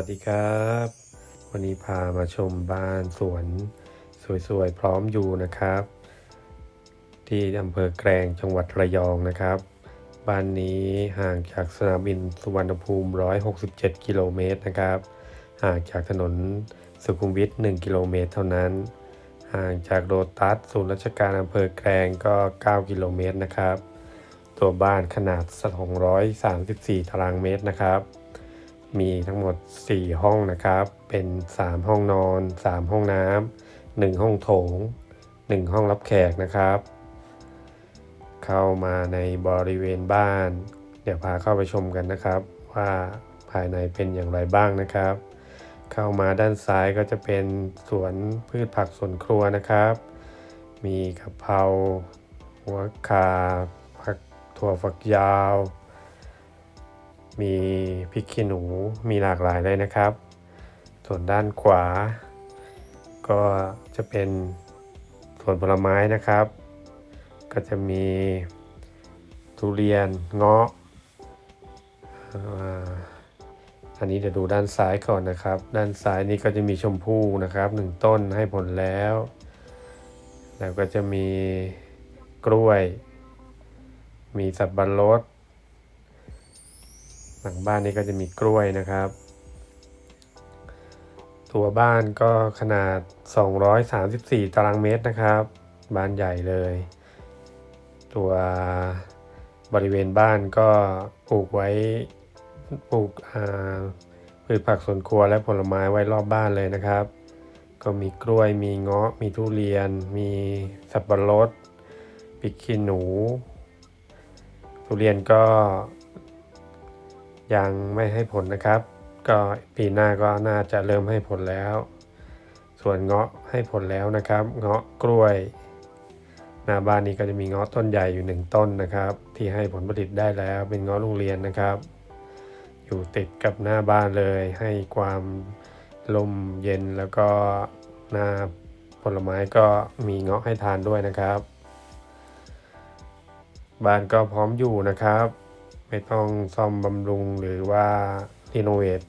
วัสดีครับ วันนี้พามาชมบ้านสวนสวยๆ พร้อมอยู่นะครับ ที่อำเภอแกลงจังหวัดระยองนะครับ บ้านนี้ห่างจากสนามบินสุวรรณภูมิ 167 กิโลเมตรนะครับ ห่างจากถนนสุขุมวิท 1 กิโลเมตรเท่านั้น ห่างจากโรตัสศูนย์ราชการอำเภอแกลงก็ 9 กิโลเมตรนะครับ ตัวบ้านขนาด 234 ตารางเมตรนะครับ มีทั้งหมด 4 ห้องนะครับ เป็น 3 ห้องนอน 3 ห้องน้ำ1ห้องโถง 1 ห้องรับแขกนะครับ เข้ามาในบริเวณบ้าน เดี๋ยวพาเข้าไปชมกันนะครับ ว่าภายในเป็นอย่างไรบ้างนะครับ เข้ามาด้านซ้ายก็จะเป็นสวนพืชผักสวนครัวนะครับ มีกะเพราหัวขาผักถั่วฝักยาว มีพริกขี้หนูมีหลากหลายเลยนะครับ ส่วนด้านขวา ก็จะเป็นส่วนผลไม้นะครับ ก็จะมีทุเรียนเงาะอ่าอันนี้เดี๋ยวดูด้านซ้ายก่อนนะครับ ด้านซ้ายนี่ก็จะมีชมพู่นะครับหนึ่งต้นให้ผลแล้ว แล้วก็จะมีกล้วย มีสับปะรด ลังบ้านนี้ก็จะมีกล้วยนะครับ ตัวบ้านก็ขนาด 234 ตารางเมตรนะครับ บ้านใหญ่เลย ตัวบริเวณบ้านก็ปลูกไว้ปลูกพืชผักสวนครัวและผลไม้ไว้รอบบ้านเลยนะครับ ก็มีกล้วยมีเงาะ มีทุเรียน มีสับปะรดพริกขี้หนู ทุเรียนก็ ยังไม่ให้ผลนะครับ ก็ปีหน้าก็น่าจะเริ่มให้ผลแล้ว ส่วนเงาะให้ผลแล้วนะครับ เงาะกล้วยหน้าบ้านนี้ก็จะมีเงาะต้นใหญ่อยู่หนึ่งต้นนะครับ ที่ให้ผลผลิตได้แล้วเป็นเงาะโรงเรียนนะครับ อยู่ติดกับหน้าบ้านเลยให้ความลมเย็นแล้วก็หน้าผลไม้ก็มีเงาะให้ทานด้วยนะครับ บ้านก็พร้อมอยู่นะครับ ไม่ต้องซ่อมบำรุงหรือว่ารีโนเวท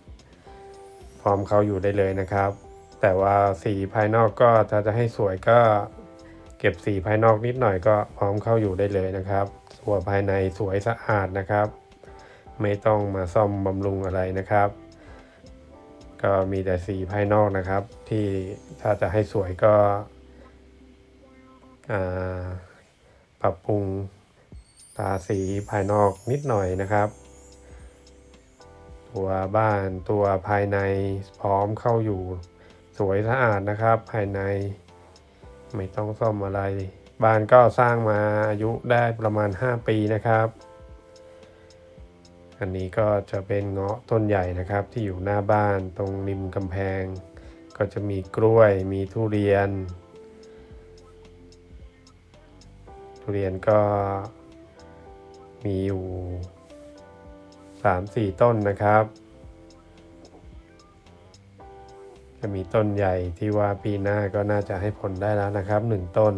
พร้อมเขาอยู่ได้เลยนะครับ แต่ว่าสีภายนอกก็ถ้าจะให้สวยก็เก็บสีภายนอกนิดหน่อยก็พร้อมเข้าอยู่ได้เลยนะครับส่วนภายในสวยสะอาดนะครับ ไม่ต้องมาซ่อมบำรุงอะไรนะครับ ก็มีแต่สีภายนอกนะครับ ที่ถ้าจะให้สวยก็ปรับปรุงาสีภายนอกนิดหน่อยนะครับ ตัวบ้านตัวภายในพร้อมเข้าอยู่สวยสะอาดนะครับ ภายใน ไม่ต้องซ่อมอะไร บ้านก็สร้างมาอายุได้ประมาณ 5 ปีนะครับ อันนี้ก็จะเป็นเงาะต้นใหญ่นะครับ ที่อยู่หน้าบ้านตรงริมกำแพง ก็จะมีกล้วยมีทุเรียน ทุเรียนก็ มีอยู่สามสี่ต้นนะครับ จะมีต้นใหญ่ที่ว่าปีหน้าก็น่าจะให้ผลได้แล้วนะครับหนึ่งต้น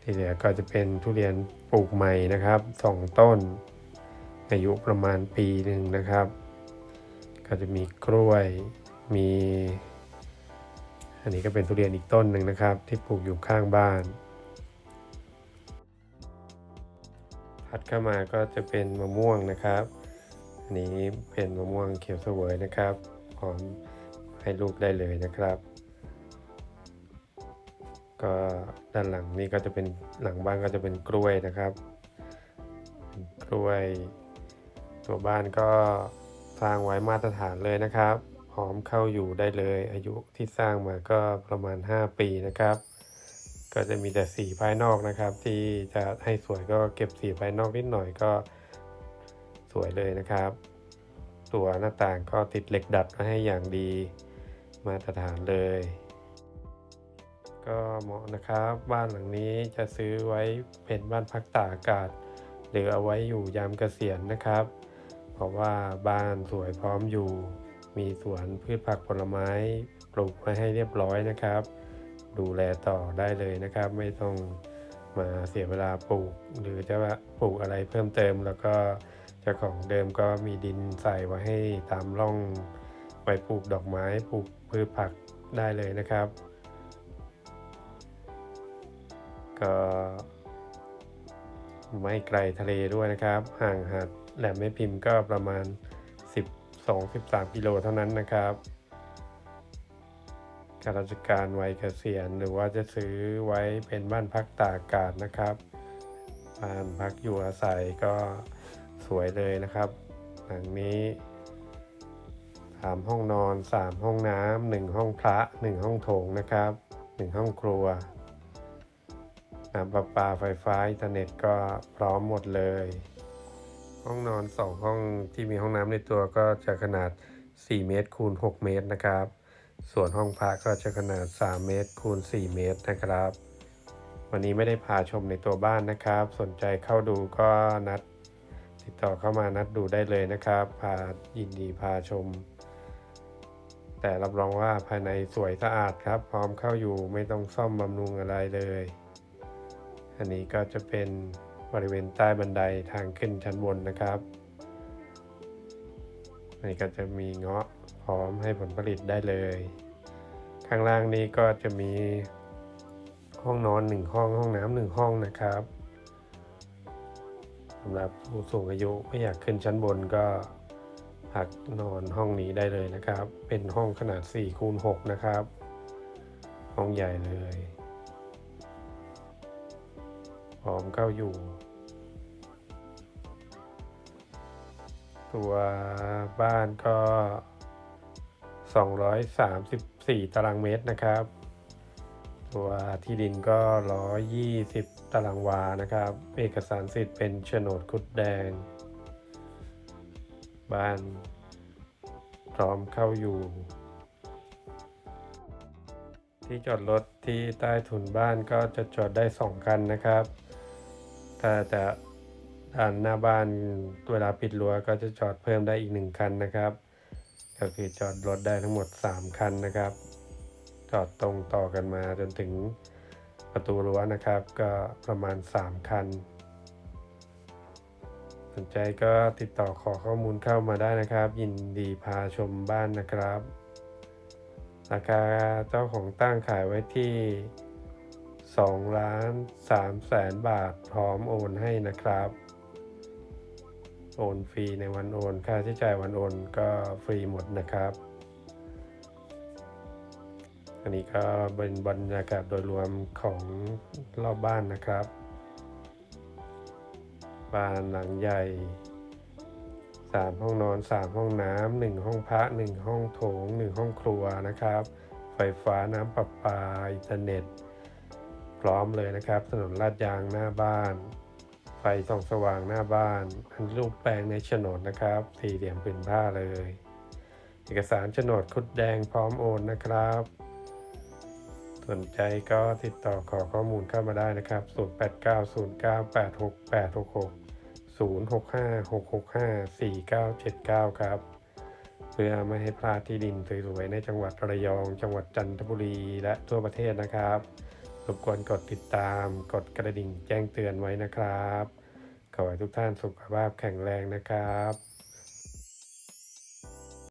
ที่เหลือก็จะเป็นทุเรียนปลูกใหม่นะครับสองต้น อายุประมาณปีหนึ่งนะครับ ก็จะมีกล้วยมี อันนี้ก็เป็นทุเรียนอีกต้นหนึ่งนะครับ ที่ปลูกอยู่ข้างบ้าน ถัดเข้ามาก็จะเป็นมะม่วงนะครับอันนี้เป็นมะม่วงเขียวเสวยนะครับพร้อมให้ลูกได้เลยนะครับ ก็ด้านหลังนี่ก็จะเป็นหลังบ้านก็จะเป็นกล้วยนะครับกล้วย ตัวบ้านก็สร้างไว้มาตรฐานเลยนะครับพร้อมเข้าอยู่ได้เลย อายุที่สร้างมาก็ประมาณ 5 ปีนะครับ ก็จะมีแต่สีภายนอกนะครับ ที่จะให้สวยก็เก็บสีภายนอกนิดหน่อยก็สวยเลยนะครับ ตัวหน้าต่างก็ติดเหล็กดัดมาให้อย่างดีมาตรฐานเลย ก็เหมาะนะครับ บ้านหลังนี้จะซื้อไว้เป็นบ้านพักตากอากาศ หรือเอาไว้อยู่ยามเกษียณนะครับ เพราะว่าบ้านสวยพร้อมอยู่ มีสวนพืชผักผลไม้ปลูกไว้ให้เรียบร้อยนะครับ ดูแลต่อได้เลยนะครับ ไม่ต้องมาเสียเวลาปลูก หรือจะว่าปลูกอะไรเพิ่มเติม แล้วก็เจ้าของเดิมก็มีดินใส่ไว้ให้ตามร่องไว้ปลูกดอกไม้ปลูกพืชผักได้เลยนะครับ ก็ไม่ไกลทะเลด้วยนะครับ ห่างหาดแหลมแม่พิมพ์ก็ประมาณ 12-13 กิโลเท่านั้นนะครับ ข้าราชการวัยเกษียณ หรือว่าจะซื้อไว้เป็นบ้านพักตากอากาศนะครับ บ้านพักอยู่อาศัยก็สวยเลยนะครับ หลังนี้สามห้องนอนสามห้องน้ำหนึ่งห้องพระหนึ่งห้องโถงนะครับหนึ่งห้องครัวน้ำประปาไฟฟ้าอินเทอร์เน็ตก็พร้อมหมดเลย ห้องนอนสองห้องที่มีห้องน้ำในตัวก็จะขนาด 4 เมตรคูณ 6 เมตรนะครับ ส่วนห้องพักก็จะขนาด 3 เมตร คูณ 4 เมตรนะครับ วันนี้ไม่ได้พาชมในตัวบ้านนะครับ สนใจเข้าดูก็นัด ติดต่อเข้ามานัดดูได้เลยนะครับ พายินดีพาชม แต่รับรองว่าภายในสวยสะอาดครับ พร้อมเข้าอยู่ไม่ต้องซ่อมบำรุงอะไรเลย อันนี้ก็จะเป็นบริเวณใต้บันไดทางขึ้นชั้นบนนะครับ นนี้ก็จะมีเงาะพร้อมให้ผลผลิตได้เลย ข้างล่างนี้ก็จะมีห้องนอนหนึ่งห้องห้องน้ำหนึ่งห้องนะครับสำหรับผู้สูงอายุไม่อยากขึ้นชั้นบนก็พักนอนห้องนี้ได้เลยนะครับ เป็นห้องขนาด4คูณ6นะครับ ห้องใหญ่เลย พร้อมเข้าอยู่ ตัวบ้านก็ 234 ตารางเมตรนะครับ ตัวที่ดินก็ 120 ตารางวานะครับ เอกสารสิทธิ์เป็นโฉนดคุดแดง บ้านพร้อมเข้าอยู่ ที่จอดรถที่ใต้ถุนบ้านก็จะจอดได้ 2 คันนะครับ ถ้าจะ ด้านหน้าบ้านเวลาปิดรั้วก็จะจอดเพิ่มได้อีก 1 คันนะครับ ก็คือจอดรถได้ทั้งหมด 3 คันนะครับ จอดตรงต่อกันมาจนถึงประตูรั้วนะครับ ก็ประมาณ 3 คัน สนใจก็ติดต่อขอข้อมูลเข้ามาได้นะครับ ยินดีพาชมบ้านนะครับ ราคาเจ้าของตั้งขายไว้ที่2ล้าน3แสนบาทพร้อมโอนให้นะครับ โอนฟรีในวันโอน ค่าใช้จ่ายวันโอนก็ฟรีหมดนะครับ อันนี้ก็เป็นบรรยากาศโดยรวมของรอบบ้านนะครับ บ้านหลังใหญ่สามห้องนอนสามห้องน้ำหนึ่งห้องพระหนึ่งห้องโถงหนึ่งห้องครัวนะครับ ไฟฟ้าน้ำประปา อินเทอร์เน็ต พร้อมเลยนะครับ ถนนลาดยางหน้าบ้าน ไฟส่องสว่างหน้าบ้านอันรูปแปลงในโฉนดนะครับสี่เหลี่ยมผืนผ้าเลย เอกสารโฉนดคุดแดงพร้อมโอนนะครับ สนใจก็ติดต่อขอข้อมูลเข้ามาได้นะครับ 0890986866 0656654979 ครับ เพื่อไม่ให้พลาดที่ดินสวยๆในจังหวัดระยอง จังหวัดจันทบุรีและทั่วประเทศนะครับ รบกวนกดติดตาม กดกระดิ่งแจ้งเตือนไว้นะครับ ขอให้ทุกท่านสุขภาพแข็งแรงนะครับ